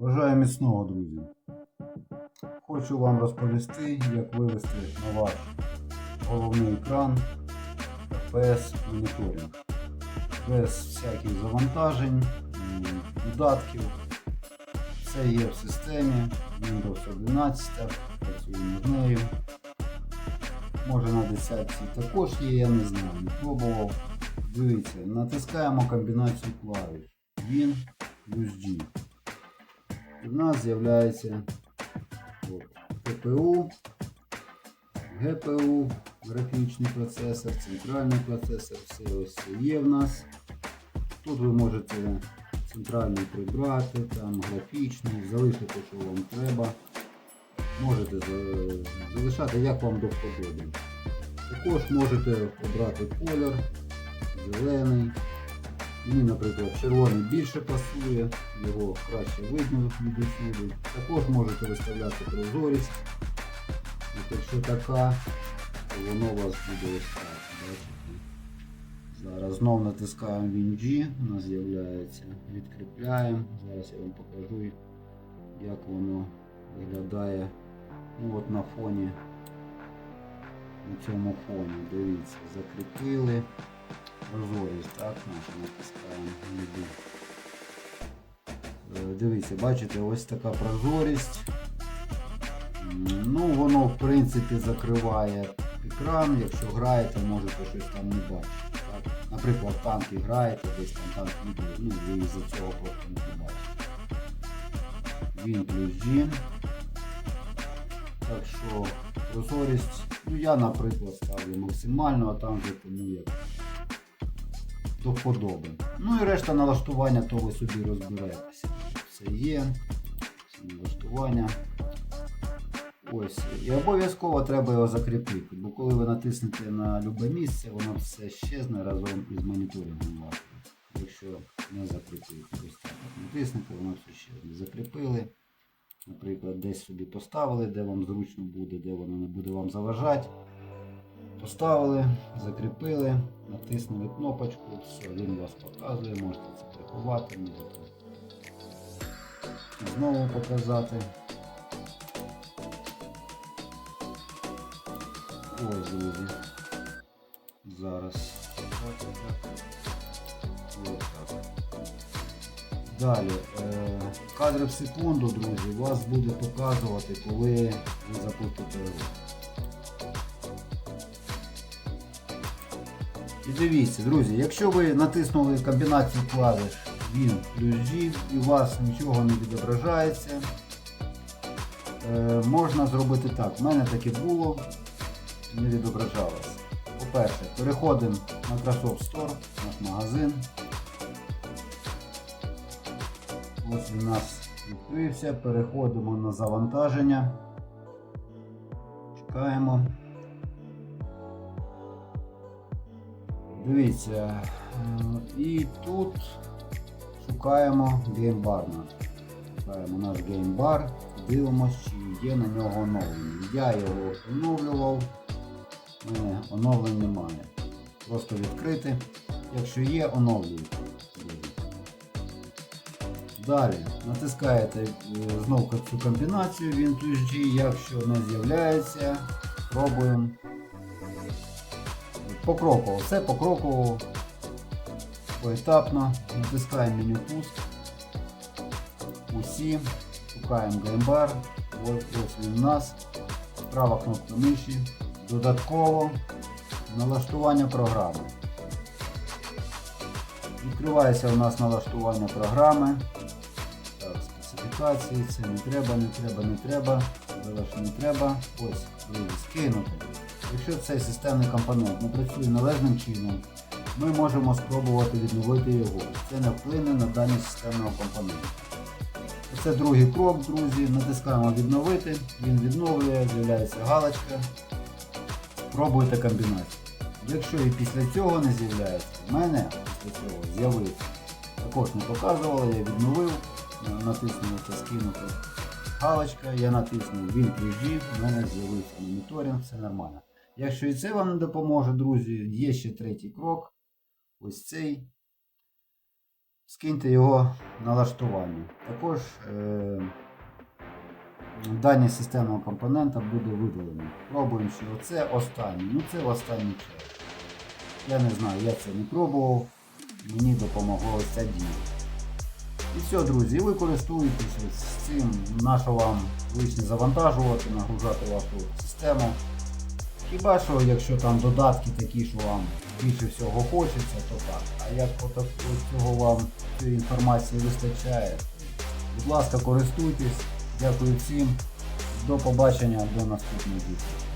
Бажаю міцного, друзі. Хочу вам розповісти, як вивести на ваш головний екран FPS моніторинг. Без всяких завантажень, додатків. Все є в системі Windows 11, працюємо з нею. Може на 10 також є, я не знаю, не пробував. Дивіться, натискаємо комбінацію клавіш Win плюс G. В нас з'являється CPU, GPU, графічний процесор, центральний процесор, все ось це є в нас. Тут ви можете центральний прибрати, там графічний, залишити, що вам треба. Можете залишати, як вам до вподоби. Також можете обрати колір, зелений. Мені, наприклад, червоний більше пасує, його краще видно від усюди. Також можете виставляти прозорість. Якщо така, то воно у вас буде ось. Бачите? Зараз знов натискаємо WinG, у нас з'являється, відкріпляємо. Зараз я вам покажу, як воно виглядає ну, от на фоні. На цьому фоні. Дивіться, закріпили прозорість, так, наша натискаємо. Е, Дивіться, бачите, ось така прозорість. Ну, воно в принципі закриває екран, якщо граєте, можете щось там не бачити. Так? Наприклад, танки граєте, десь там танк відео, ну ви із-за цього просто не побачите. Він плюс G. Так що прозорість, ну я, наприклад, ставлю максимально, а там вже тому як до вподоби. Ну і решта налаштування, то ви собі розберетеся. Все є. Все налаштування. Ось. І обов'язково треба його закріпити, бо коли ви натиснете на любе місце, воно все щезне разом із моніторингом вашим. Якщо не закріпити. Ось натиснете, воно все щезне. Закріпили. Наприклад, десь собі поставили, де вам зручно буде, де воно не буде вам заважати. Поставили, закріпили, натиснули кнопочку, все, він вас показує, можете це приховати, можете знову показати. Ось, друзі. Зараз. Ось. Далі. Е, кадри в секунду, друзі, вас буде показувати, коли ви запустите рух. І дивіться, друзі, якщо ви натиснули комбінацію клавиш Win плюс G і у вас нічого не відображається, е, можна зробити так. У мене таке було, не відображалося. По-перше, переходимо на Microsoft Store, наш магазин. Ось він у нас відкрився, переходимо на завантаження. Чекаємо. Дивіться, е, і тут шукаємо геймбар. Шукаємо наш геймбар, дивимося, чи є на нього оновлення. Я його оновлював, мене оновлень немає. Просто відкрити. Якщо є, оновлюйте. Далі натискаєте е, знову цю комбінацію Win плюс G, якщо не з'являється, пробуємо покроково, все покроково, поетапно, натискаємо меню пуск, усі, шукаємо геймбар, ось, він у нас, права кнопка миші, додатково налаштування програми. Відкривається у нас налаштування програми. Так, специфікації, це не треба, не треба, не треба, не треба. Ось, скинути. Якщо цей системний компонент не працює належним чином, ми можемо спробувати відновити його. Це не вплине на дані системного компоненту. Це другий крок, друзі. Натискаємо відновити, він відновлює, з'являється галочка. Пробуйте комбінацію. Якщо і після цього не з'являється, в мене після цього з'явився. Також не показувало, я відновив, натиснув це скинути. Галочка, я натиснув Win плюс в мене з'явився моніторинг, все нормально. Якщо і це вам не допоможе, друзі, є ще третій крок. Ось цей. скиньте його налаштування. Також е, дані системного компонента буде видалено. Пробуємо, що це останній. Ну це останній час. Я не знаю, я це не пробував. Мені допомогло ось ця дія. І все, друзі, і ви користуєтесь цим, нащо вам лишнє завантажувати, нагружати вашу систему. Хіба що, якщо там додатки такі, що вам більше всього хочеться, то так. А як от цього вам цієї інформації вистачає, будь ласка, користуйтесь. Дякую всім. До побачення, до наступних зустрічей.